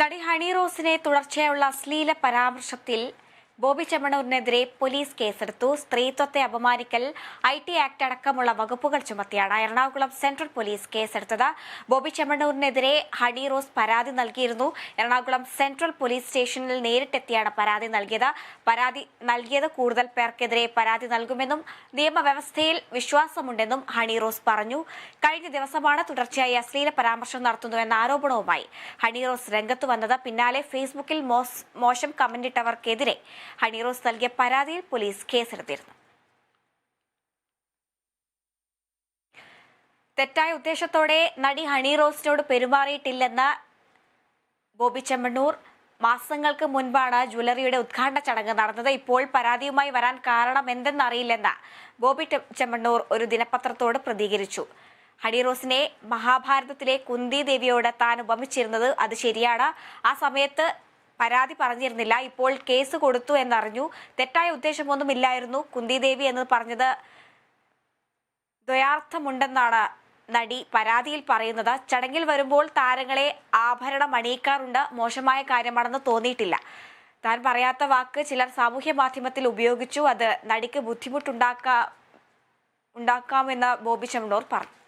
നടി ഹണി റോസിനെ തുടർച്ചയായുള്ള അശ്ലീല പരാമർശത്തിൽ ബോബി ചെമ്മണൂരിനെതിരെ പോലീസ് കേസെടുത്തു. സ്ത്രീത്വത്തെ അപമാനിക്കൽ ഐ ടി ആക്ട് അടക്കമുള്ള വകുപ്പുകൾ ചുമത്തിയാണ് എറണാകുളം സെൻട്രൽ പോലീസ് കേസെടുത്തത്. ബോബി ചെമ്മണൂരിനെതിരെ ഹണി റോസ് പരാതി നൽകിയിരുന്നു. എറണാകുളം സെൻട്രൽ പോലീസ് സ്റ്റേഷനിൽ നേരിട്ടെത്തിയാണ് പരാതി നൽകിയത്. പരാതി നൽകിയത് കൂടുതൽ പേർക്കെതിരെ പരാതി നൽകുമെന്നും നിയമവ്യവസ്ഥയിൽ വിശ്വാസമുണ്ടെന്നും ഹണി റോസ് പറഞ്ഞു. കഴിഞ്ഞ ദിവസമാണ് തുടർച്ചയായി അശ്ലീല പരാമർശം നടത്തുന്നുവെന്ന ആരോപണവുമായി ഹണി റോസ് രംഗത്ത് വന്നത്. പിന്നാലെ ഫേസ്ബുക്കിൽ മോശം കമന്റിട്ടവർക്കെതിരെ ഹണി റോസ് നൽകിയ പരാതിയിൽ പോലീസ് കേസെടുത്തിരുന്നു. തെറ്റായ ഉദ്ദേശത്തോടെ നടി ഹണി റോസിനോട് പെരുമാറിയിട്ടില്ലെന്ന് ബോബി ചെമ്മണ്ണൂർ. മാസങ്ങൾക്ക് മുൻപാണ് ജ്വല്ലറിയുടെ ഉദ്ഘാടന ചടങ്ങ് നടന്നത്. ഇപ്പോൾ പരാതിയുമായി വരാൻ കാരണം എന്തെന്നറിയില്ലെന്ന് ബോബി ചെമ്മണ്ണൂർ ഒരു ദിനപത്രത്തോട് പ്രതികരിച്ചു. ഹണി റോസിനെ മഹാഭാരതത്തിലെ കുന്തി ദേവിയോട് താൻ ഉപമിച്ചിരുന്നത് അത് ശരിയാണ്. ആ സമയത്ത് പരാതി പറഞ്ഞിരുന്നില്ല. ഇപ്പോൾ കേസ് കൊടുത്തു എന്നറിഞ്ഞു. തെറ്റായ ഉദ്ദേശമൊന്നുമില്ലായിരുന്നു. കുന്തി ദേവി എന്ന് പറഞ്ഞത് ദ്വയാർത്ഥമുണ്ടെന്നാണ് നടി പരാതിയിൽ പറയുന്നത്. ചടങ്ങിൽ വരുമ്പോൾ താരങ്ങളെ ആഭരണം അണിയിക്കാറുണ്ട്. മോശമായ കാര്യമാണെന്ന് തോന്നിയിട്ടില്ല. താൻ പറയാത്ത വാക്ക് ചിലർ സാമൂഹ്യ മാധ്യമത്തിൽ ഉപയോഗിച്ചു. അത് നടിക്ക് ബുദ്ധിമുട്ടുണ്ടാക്കാ ഉണ്ടാക്കാമെന്ന് ബോബി ചെമ്മണ്ണൂർ പറഞ്ഞു.